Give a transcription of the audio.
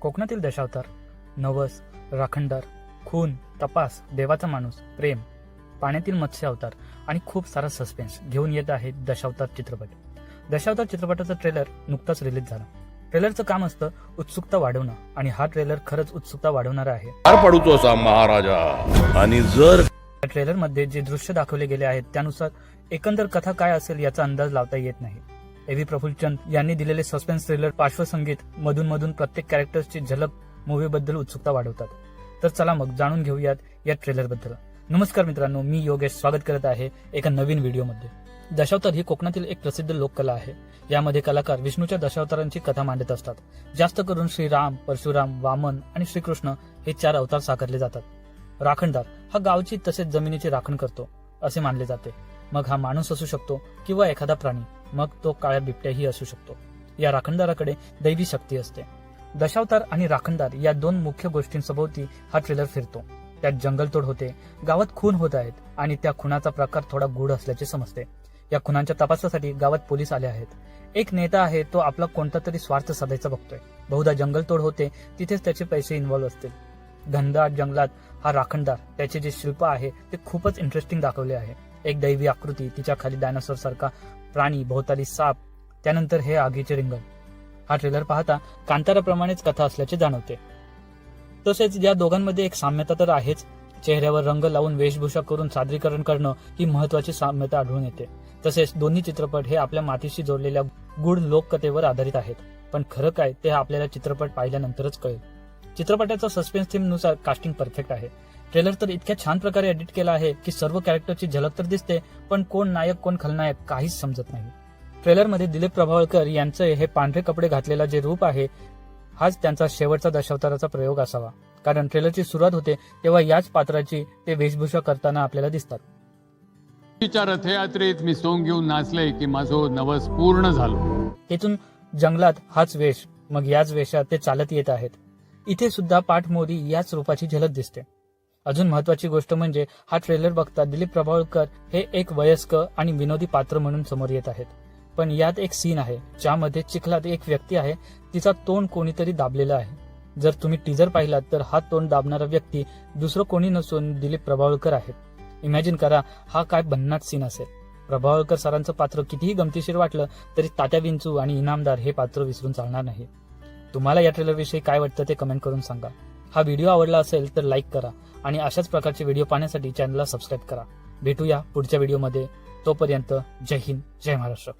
कोकणातील दशावतार नवस राखणदार खून तपास देवाचा माणूस प्रेम पाण्यातील मत्स्य अवतार आणि खूप सारा सस्पेन्स घेऊन येत आहे दशावतार चित्रपट. दशावतार चित्रपटाचा ट्रेलर नुकताच रिलीज झाला. ट्रेलरचं काम असतं उत्सुकता वाढवणं आणि हा ट्रेलर खरंच उत्सुकता वाढवणारा आहे. पार पडतो असा महाराजा. आणि जर ट्रेलरमध्ये जे दृश्य दाखवले गेले आहेत त्यानुसार एकंदर कथा काय असेल याचा अंदाज लावता येत नाही. व्ही प्रफुल्लचंद यांनी दिलेले सस्पेन्स थ्रिलर पार्श्वसंगीत मधून मधून प्रत्येक कॅरेक्टर्सची झलक मूवी बद्दल उत्सुकता वाढवतात. तर चला मग जाणून घेऊयात या ट्रेलरबद्दल नमस्कार मित्रांनो मी योगेश स्वागत करत आहे एका नवीन व्हिडिओमध्ये. दशावतार ही कोकणातील एक प्रसिद्ध लोककला आहे. यामध्ये कलाकार विष्णूच्या दशावतारांची कथा मांडत असतात. जास्त करून श्रीराम परशुराम वामन आणि श्रीकृष्ण हे चार अवतार साकारले जातात. राखणदार हा गावची तसेच जमिनीची राखण करतो असे मानले जाते. मग हा माणूस असू शकतो किंवा एखादा प्राणी. मग तो काळ्या बिबट्याही असू शकतो. या राखणदाराकडे दैवी शक्ती असते. दशावतार आणि राखणदार या दोन मुख्य गोष्टींसभोवती हा ट्रेलर फिरतो. त्यात जंगलतोड होते गावात खून होत आहेत आणि त्या खुनाचा प्रकार थोडा गूढ असल्याचे समजते. या खुनांच्या तपासासाठी गावात पोलीस आले आहेत. एक नेता आहे तो आपला कोणता तरी स्वार्थ साधायचा बघतोय. बहुधा जंगलतोड होते तिथेच त्याचे पैसे इन्व्हॉल्व्ह असतील. घनदाट जंगलात हा राखणदार त्याचे जे शिल्प आहे ते खूपच इंटरेस्टिंग दाखवले आहे. एक दैवी आकृती तिच्या खाली डायनासोर सारखा प्राणी भोवताली साप त्यानंतर हे आगीचे रिंगण. हा ट्रेलर पाहता कांताराप्रमाणेच कथा असल्याचे जाणवते. तसेच या दोघांमध्ये एक साम्यता तर आहेच. चेहऱ्यावर रंग लावून वेशभूषा करून सादरीकरण करणं ही महत्वाची साम्यता आढळून येते. तसेच दोन्ही चित्रपट हे आपल्या मातीशी जोडलेल्या गूढ लोककथेवर आधारित आहेत. पण खरं काय ते आपल्याला चित्रपट पाहिल्यानंतरच कळेल. चित्रपटाचा सस्पेन्स थीमनुसार कास्टिंग परफेक्ट आहे. ट्रेलर तर इतक्या छान प्रकारे एडिट केला आहे की सर्व कॅरेक्टरची झलक तर दिसते पण कोण नायक कोण खलनायक काहीच समजत नाही. ट्रेलरमध्ये दिलीप प्रभावळकर यांचं हे पांढरे कपडे घातलेला जे रूप आहे हाच त्यांचा शेवटचा दशावताराचा प्रयोग असावा. कारण ट्रेलरची सुरुवात होते तेव्हा याच पात्राची ते वेशभूषा करताना आपल्याला दिसतात. रथयात्रेत मी सोंग घेऊन नाचले की माझं नवस पूर्ण झालं. तेथून जंगलात हाच वेश मग याच वेशात ते चालत येत आहेत. इथे सुद्धा पाठमोरी याच रूपाची झलक दिसते. अजून महत्वाची गोष्ट म्हणजे हा ट्रेलर बघता दिलीप प्रभावळकर हे एक वयस्क आणि विनोदी पात्र म्हणून समोर येत आहेत. पण यात एक सीन आहे ज्यामध्ये चिखलात एक व्यक्ती आहे तिचा तोंड कोणीतरी दाबलेला आहे. जर तुम्ही टीजर पाहिलात तर हा तोंड दाबणारा व्यक्ती दुसरं कोणी नसून दिलीप प्रभावळकर आहेत इमॅजिन करा हा काय भन्नाट सीन असेल. प्रभावळकर सरांचं पात्र कितीही गमतीशीर वाटलं तरी तात्या विंचू आणि इनामदार हे पात्र विसरून चालणार नाही. तुम्हाला या ट्रेलरविषयी काय वाटतं ते कमेंट करून सांगा. हा व्हिडिओ आवडला असेल तर लाईक करा आणि अशाच प्रकारचे व्हिडिओ पाहण्यासाठी चॅनलला सबस्क्राईब करा. भेटूया पुढच्या व्हिडिओमध्ये तोपर्यंत जय हिंद जय महाराष्ट्र.